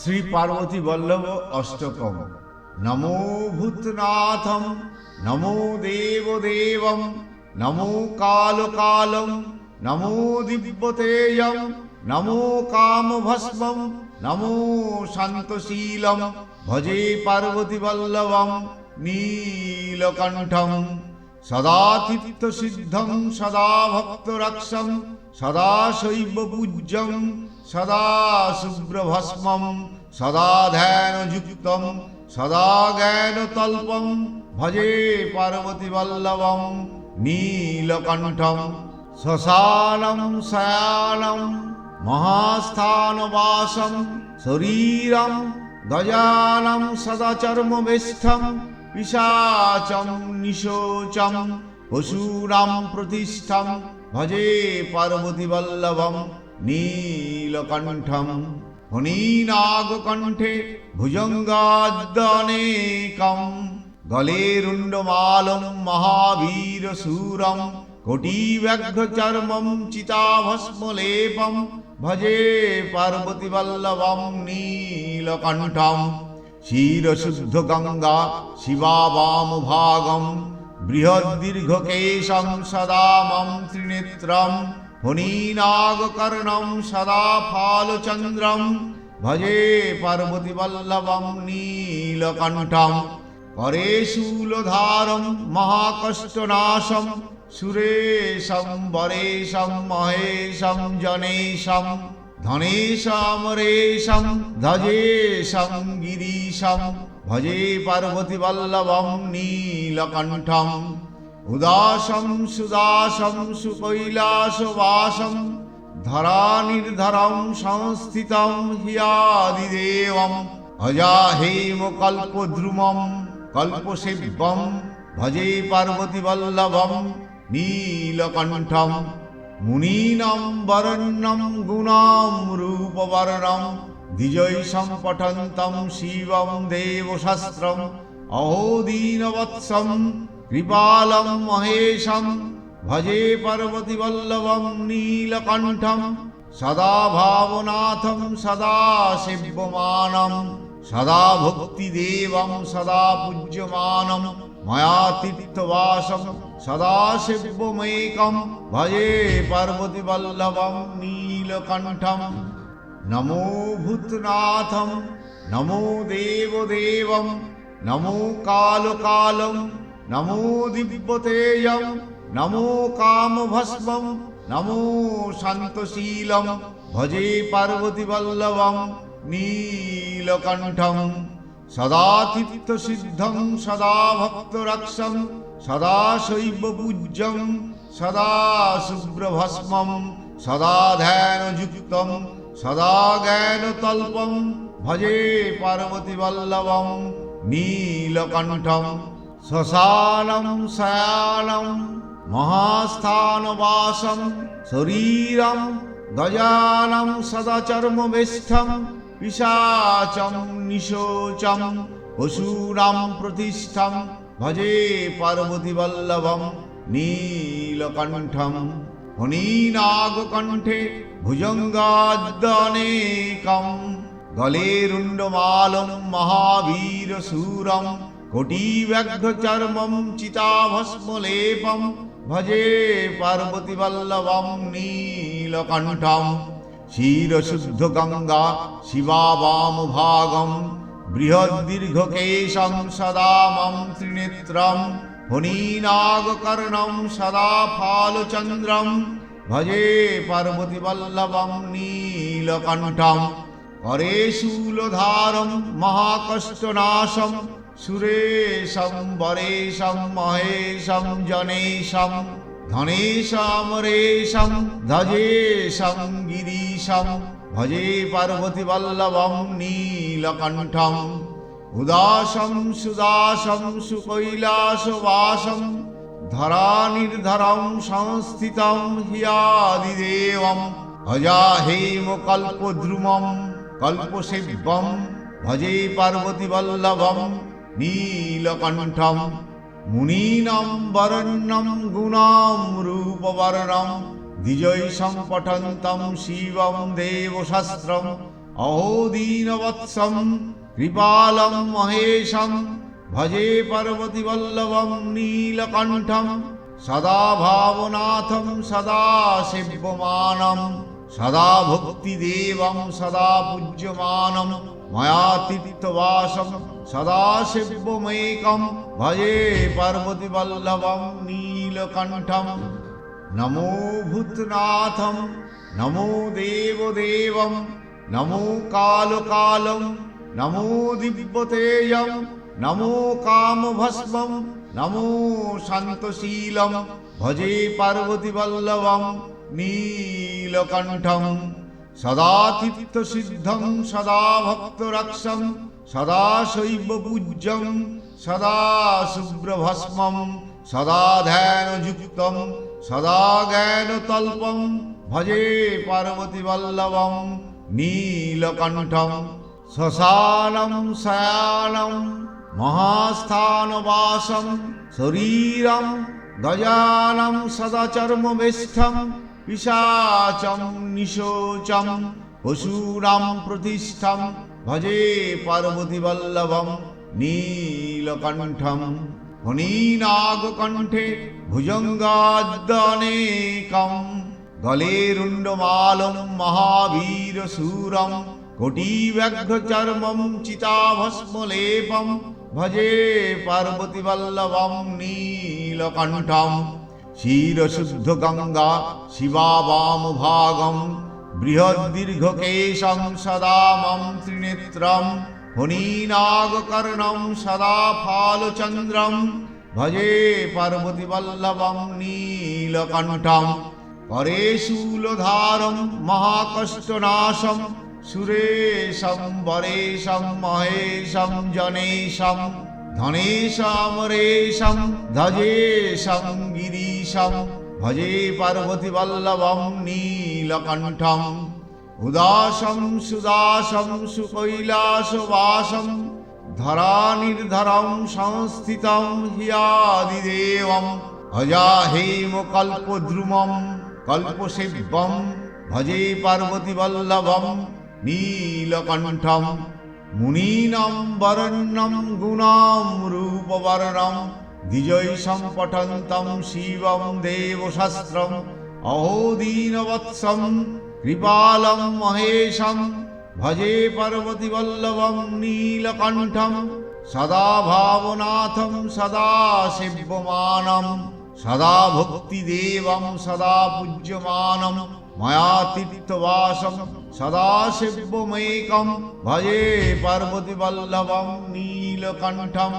শ্রী পার্বতী বল্লভ অষ্টকম। নমো ভূতনাথম, নমো দেবদেবম, নমো কালকালম, নমো দিব্যতেয়ম নমো কামভস্মম, নমো শান্তশীলম। ভজে পার্বতী বল্লভম, নীলকণ্ঠম। সদা সিদ্ধম সদা ভক্তরক্ষম সদা শৈব পূজ্যম সদা শুভ্রভস্মম সদা ধ্যানযুক্তম সদা জ্ঞানতল্পম ভজে পার্বতী বল্লভম নীলকণ্ঠম, শ্মশানম শয়ানম, মহাস্থানবাসম, শরীরম গজানম সদাচর্মবেষ্ঠম পিশাচম নিশোচম পশুরাম প্রতিষ্ঠম। ভজে পার্বতী বল্লভম নীলকণ্ঠম। ফণীনাগকণ্ঠে ভুজঙ্গাদ্যনেকম গলে রুণ্ডমালম মহাবীর শূরম কোটিব্যাঘ্রচর্মম চিতাভস্মলেপম। ভজে পার্বতী বল্লভম নীলকণ্ঠম। ক্ষীরশুদ্ধ গঙ্গা শিবা বাম ভাগম বৃহদ্দীর্ঘকেশম সদা মম ত্রিনেত্রম ফণীনাগকর্ণম সদা ফালচন্দ্রম ভজে পার্বতী বল্লভম নীলকণ্ঠম করে শূলধারম মহাকষ্টনাশম সুরেশম বরেশম মহেশম জনেশম ধনেশম রেশম ধজেশম গিরিশম, ভজে পার্বতী বল্লভম, নীলকণ্ঠম। উদাসম, সুদাসম সুকৈলাসবাসম ধরানির্ধরম, সংস্থিতম, হিয়াদিদেবম। অজাহেম কল্পদ্রুমম কল্পসেব্যম ভজে পার্বতী বল্লভম, নীলকণ্ঠম। মুনীনাম বরণ্যম গুণাম রূপবর্ণম। দ্বিজৈষম পঠন্তম শিবম দেবশাস্ত্রম। অহোদীনবৎসম কৃপালম মহেশম। ভজে পার্বতী বল্লভম নীলকণ্ঠম। সদা ভাবনাথম সদা সেব্যমানম সদা ভক্তিদেবম সদা পূজ্যমানম। ময়া তীর্থবাসম সদা সেব্যমেকম ভজে পার্বতী বল্লভম নীলকণ্ঠম নমো ভূতনাথম নমো দেবদেবম নমো কালকালম নমো দিব্যতেয়ম নমো কামভস্মম নমো শান্তশীলম ভজে পার্বতী বল্লভম নীলকণ্ঠম সদা সিদ্ধম সদা ভক্তরক্ষম সদা শৈব পূজ্যম সদা শুভ্রভস্মম সদা ধ্যানযুক্তম সদা জ্ঞানতল্পম ভজে পার্বতী বল্লভম নীলকণ্ঠম, শ্মশানম শয়ানম, মহাস্থানবাসম, শরীরম, গজানম সদাচর্মবেষ্ঠম পিশাচম নিশোচম পশুরাম প্রতিষ্ঠম। ভজে পার্বতী বল্লভম নীলকণ্ঠম। ফণীনাগকণ্ঠে ভুজঙ্গাদ্যনেকম গলে রুণ্ডমালম মহাবীর শূরম কোটিব্যাঘ্রচর্মম চিতাভস্মলেপম। ভজে পার্বতী বল্লভম নীলকণ্ঠম। ক্ষীরশুদ্ধ গঙ্গা শিবা বাম ভাগম বৃহদ্দীর্ঘকেশম সদা মম ত্রিনেত্রম ফণীনাগকর্ণম সদা ফালচন্দ্রম ভজে পার্বতী বল্লভম নীলকণ্ঠম করে শূলধারম মহাকষ্টনাশম সুরেশম বরেশম মহেশম জনেশম ধনেশম, রেশম ধজেশম ভজে পার্বতী বল্লভম, নীলকণ্ঠম, উদাসম, সুদাসম সুকৈলাসবাসম ধরানির্ধরম, সংস্থিতম, হিয়াদিদেবম অজাহেম কল্পদ্রুমম কল্পসেব্যম ভজে পার্বতী বল্লভম, নীলকণ্ঠম। মুনীনাম বরণ্যম গুণাম রূপবর্ণম দ্বিজৈষম পঠন্তম শিবম দেবশাস্ত্রম। অহো দীনবৎসম, কৃপালম মহেশম, ভজে পার্বতীবল্লভম নীলকণ্ঠম, সদা ভাবনাথম সদা শিবমানম সদা ভক্তিদেবম সদা পূজ্যমানম, ময়া তীর্থবাসম সদাশিবমেকম ভজে পার্বতী বল্লভম নীলকণ্ঠম নমো ভূতনাথম নমো দেবদেবম নমো কালকালম নমো দিব্যতেজম নমো কামভস্মম নমো শান্তশীলম ভজে পার্বতী বল্লভম নীলকণ্ঠম সদাতিত্ব সিদ্ধম সদা ভক্তরক্ষম সদাশৈব পূজ্যম সদা শুভ্রভস্মম সদা ধ্যানযুক্তম সদা জ্ঞানতল্পম ভজে পার্বতীবল্লভম নীলকণ্ঠম শ্মশানম শয়ানম মহাস্থানবাসম শরীরম গজানম সদাচর্মবেষ্ঠম পিশাচম নিশোচম পশূনাম প্রতিষ্ঠম ভজে পার্বতী বল্লভম নীলকণ্ঠম, ঘনীনাগকণ্ঠে ভুজঙ্গাদ্যনেকম গলেরুণ্ডমালম মহাবীর শূরম কোটিব্যঘ্রচর্মম চিতাভস্মলেপম, ভজে পার্বতীবল্লভম, নীলকণ্ঠম ক্ষীরশুদ্ধ গঙ্গা শিবা ভাগম বৃহদ্দীর্ঘকে সদা মম ত্রিনেত্রম, হনীনাগকর্ণম সদা ফালচন্দ্রম ভজে পার্বতীবল্লভম নীলকণ্ঠম পরেশূলধারম মহাকষ্টনাশম, সুরেশম, বরেশম, মহেশম, জনেশম, ধনেশম রেশম ধজেশম গিরিশম। ভজে পার্বতী বল্লভম নীলকণ্ঠম। উদাসম, সুদাসম, সুকৈলাসবাসম, ধরানির্ধরম, সংস্থিতম হিয়াদিদেবম। অজাহেম কল্পদ্রুমম কল্পসেব্যম ভজে পার্বতী বল্লভম নীলকণ্ঠম। মুনীনম বরণ্যম গুণম রূপবর্ণম। দ্বিজয়ী সম্পঠন্তম শিবম দেবশাস্ত্রম। অহোদীনবৎসম কৃপালম মহেশম, ভজে পার্বতীবল্লভম নীলকণ্ঠম সদা ভাবনাথম সদা শিবমানম সদা ভক্তিদেবম সদা পূজ্যমানম ময়া তীর্থবাসম সদা শিবমেকম ভজে পার্বতীবল্লভম নীলকণ্ঠম।